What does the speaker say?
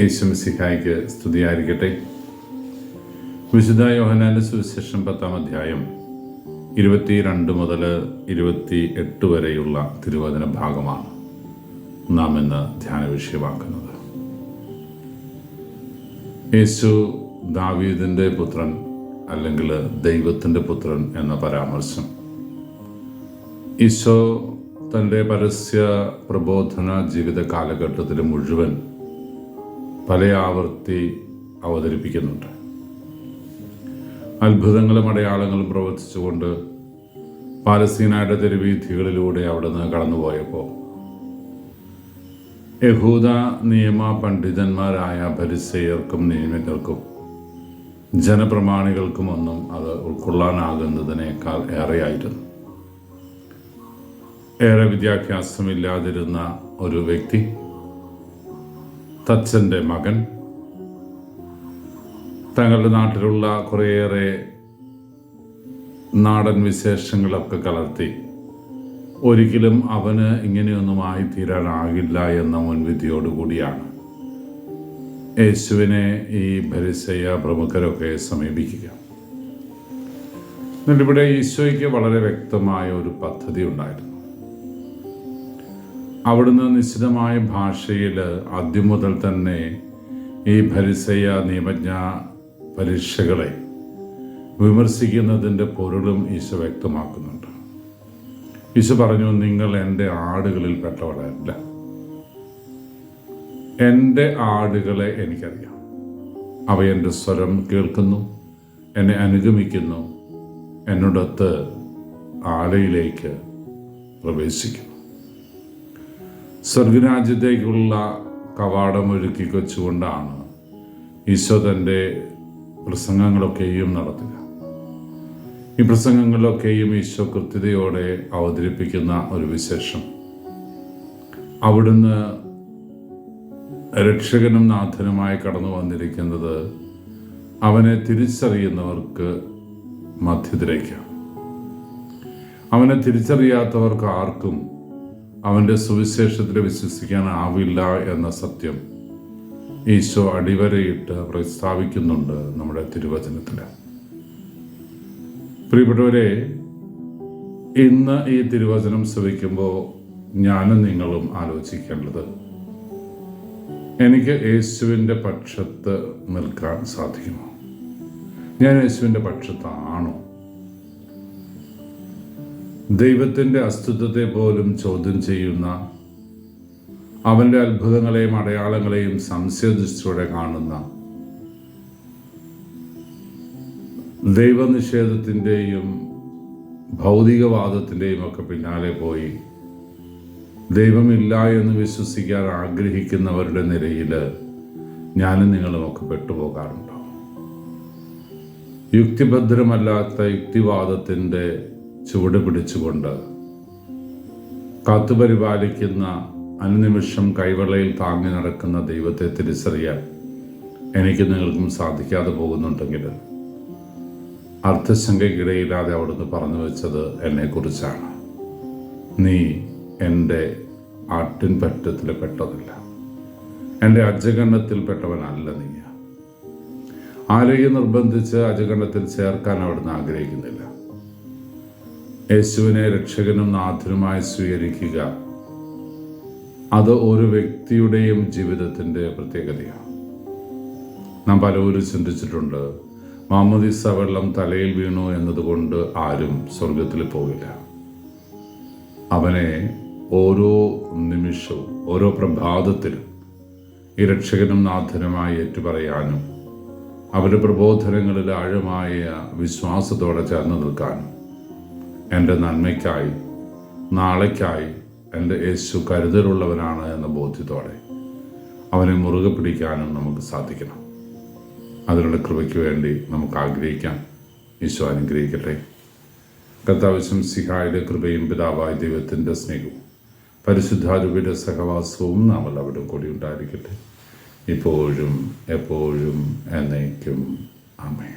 യേശുമിസിഹായ്ക്ക് സ്തുതിയായിരിക്കട്ടെ. വിശുദ്ധ യോഹനാന്റെ സുവിശേഷം പത്താം അധ്യായം ഇരുപത്തിരണ്ട് മുതൽ ഇരുപത്തി എട്ട് വരെയുള്ള തിരുവചന ഭാഗമാണ് നാം ഇന്ന് ധ്യാന വിഷയമാക്കുന്നത്. യേശു ദാവീദിന്റെ പുത്രൻ അല്ലെങ്കിൽ ദൈവത്തിന്റെ പുത്രൻ എന്ന പരാമർശം. ഈശോ തന്റെ പരസ്യ പ്രബോധന ജീവിത കാലഘട്ടത്തിൽ മുഴുവൻ പല ആവർത്തി അവതരിപ്പിക്കുന്നുണ്ട്. അത്ഭുതങ്ങളും അടയാളങ്ങളും പ്രവർത്തിച്ചുകൊണ്ട് പാലസ്തീനയുടെ തെരുവീഥികളിലൂടെ അവിടുന്ന് കടന്നുപോയപ്പോൾ യഹൂദ നിയമ പണ്ഡിതന്മാരായ പരിസയർക്കും ജനപ്രമാണികൾക്കും ഒന്നും അത് ഉൾക്കൊള്ളാനാകുന്നതിനേക്കാൾ ഏറെയായിരുന്നു. ഏറെ വിദ്യാഭ്യാസമില്ലാതിരുന്ന ഒരു വ്യക്തി തച്ചന്റെ മകൻ. തങ്ങളുടെ നാട്ടിലുള്ള കുറേയേറെ നാടൻ വിശേഷങ്ങളൊക്കെ കലർത്തി. ഒരിക്കലും അവന് ഇങ്ങനെയൊന്നും ആയിത്തീരാനാകില്ല എന്ന മുൻവിധിയോടുകൂടിയാണ്. യേശുവിനെ ഈ ഭരിസയ പ്രമുഖരൊക്കെ സമീപിക്കുക. എന്നിട്ടിവിടെ ഈശോയ്ക്ക് വളരെ വ്യക്തമായ ഒരു പദ്ധതി ഉണ്ടായിരുന്നു. അവിടുന്ന് നിശ്ചിതമായ ഭാഷയിൽ ആദ്യം മുതൽ തന്നെ ഈ ഭരിസയ നിയമജ്ഞ പരീക്ഷകളെ വിമർശിക്കുന്നതിന്റെ പൊരുളും ഈശോ വ്യക്തമാക്കുന്നുണ്ട്. ഈശോ പറഞ്ഞു നിങ്ങൾ എന്റെ ആടുകളിൽ പെട്ടവരല്ല. എന്റെ ആടുകളെ എനിക്കറിയാം. അവ എന്റെ സ്വരം കേൾക്കുന്നു എന്നെ അനുഗമിക്കുന്നു എന്നോടൊത്ത് ആലയിലേക്ക് പ്രവേശിക്കുന്നു. സ്വർഗരാജ്യത്തേക്കുള്ള കവാടം ഒരുക്കി വെച്ചുകൊണ്ടാണ് ഈശോ തന്റെ പ്രസംഗങ്ങളൊക്കെയും നടത്തുക. ഈ പ്രസംഗങ്ങളിലൊക്കെയും ഈശോ കൃത്യതയോടെ അവതരിപ്പിക്കുന്ന ഒരു വിശേഷം. അവിടുന്ന് രക്ഷകനും നാഥനുമായി കടന്നു വന്നിരിക്കുന്നത് അവനെ തിരിച്ചറിയുന്നവർക്ക് മധ്യത്തിലേക്കാണ്. അവനെ തിരിച്ചറിയാത്തവർക്ക് ആർക്കും അവന്റെ സുവിശേഷത്തിൽ വിശ്വസിക്കാനാവില്ല എന്ന സത്യം ഈശോ അടിവരയിട്ട് പ്രസ്താവിക്കുന്നുണ്ട് നമ്മുടെ തിരുവചനത്തിൽ പ്രിയപ്പെട്ടവരെ ഇന്ന് ഈ തിരുവചനം ശ്രവിക്കുമ്പോൾ ഞാനും നിങ്ങളും ആലോചിക്കേണ്ടത് എനിക്ക് യേശുവിന്റെ പക്ഷത്ത് നിൽക്കാൻ സാധിക്കുമോ? ഞാൻ യേശുവിന്റെ പക്ഷത്താണോ? ദൈവത്തിന്റെ അസ്തിത്വത്തെ പോലും ചോദ്യം ചെയ്യുന്ന അവന്റെ അത്ഭുതങ്ങളെയും അടയാളങ്ങളെയും സംശയദൃഷ്ടിയോടെ കാണുന്ന ദൈവനിഷേധത്തിന്റെയും ഭൗതികവാദത്തിന്റെയും ഒക്കെ പിന്നാലെ പോയി ദൈവമില്ല എന്ന് വിശ്വസിക്കാൻ ആഗ്രഹിക്കുന്നവരുടെ നിലയിൽ ഞാനും നിങ്ങളുമൊക്കെ പെട്ടുപോകാറുണ്ടോ? യുക്തിഭദ്രമല്ലാത്ത യുക്തിവാദത്തിന്റെ ചുവട് പിടിച്ചുകൊണ്ട് കാത്തുപരിപാലിക്കുന്ന അനുനിമിഷം കൈവെള്ളയിൽ താങ്ങി നടക്കുന്ന ദൈവത്തെ തിരിച്ചറിയാൻ എനിക്ക് നിങ്ങൾക്കും സാധിക്കാതെ പോകുന്നുണ്ടെങ്കിൽ അർത്ഥശങ്കയ്ക്കിടയില്ലാതെ അവിടുന്ന് പറഞ്ഞു വെച്ചത് എന്നെക്കുറിച്ചാണ്. നീ എന്റെ ആട്ടിൻ പറ്റത്തിൽ പെട്ടതല്ല. എന്റെ അജഗണത്തിൽപ്പെട്ടവനല്ല നീ ആരെയും നിർബന്ധിച്ച് അജഗണത്തിൽ ചേർക്കാൻ അവിടുന്ന് ആഗ്രഹിക്കുന്നില്ല. യേശുവിനെ രക്ഷകനും നാഥനുമായി സ്വീകരിക്കുക. അത് ഒരു വ്യക്തിയുടെയും ജീവിതത്തിന്റെ പ്രത്യേകതയാണ്. നാം പലവരും ചിന്തിച്ചിട്ടുണ്ട് മാമദിസ വെള്ളം തലയിൽ വീണു എന്നതുകൊണ്ട് ആരും സ്വർഗത്തിൽ പോവില്ല. അവനെ ഓരോ നിമിഷവും ഓരോ പ്രഭാതത്തിലും ഈ രക്ഷകനും നാഥനുമായി ഏറ്റുപറയാനും അവരുടെ പ്രബോധനങ്ങളിൽ ആഴമായ വിശ്വാസത്തോടെ ചേർന്ന് നിൽക്കാനും എന്റെ നന്മയ്ക്കായി നാളേക്കായി എന്റെ യേശു കരുതലുള്ളവനാണ് എന്ന ബോധ്യത്തോടെ അവനെ മുറുകെ പിടിക്കാനും നമുക്ക് സാധിക്കണം. അതിനുള്ള കൃപയ്ക്ക് വേണ്ടി നമുക്ക് ആഗ്രഹിക്കാം. ഈശോ അനുഗ്രഹിക്കട്ടെ. കർത്താവശ്യം സിഹായുടെ കൃപയും പിതാവായ ദൈവത്തിന്റെ സ്നേഹവും പരിശുദ്ധാരൂപിയുടെ സഹവാസവും നാം എല്ലാവരും കൂടി ഉണ്ടായിരിക്കട്ടെ. ഇപ്പോഴും എപ്പോഴും എന്നേക്കും. അമേ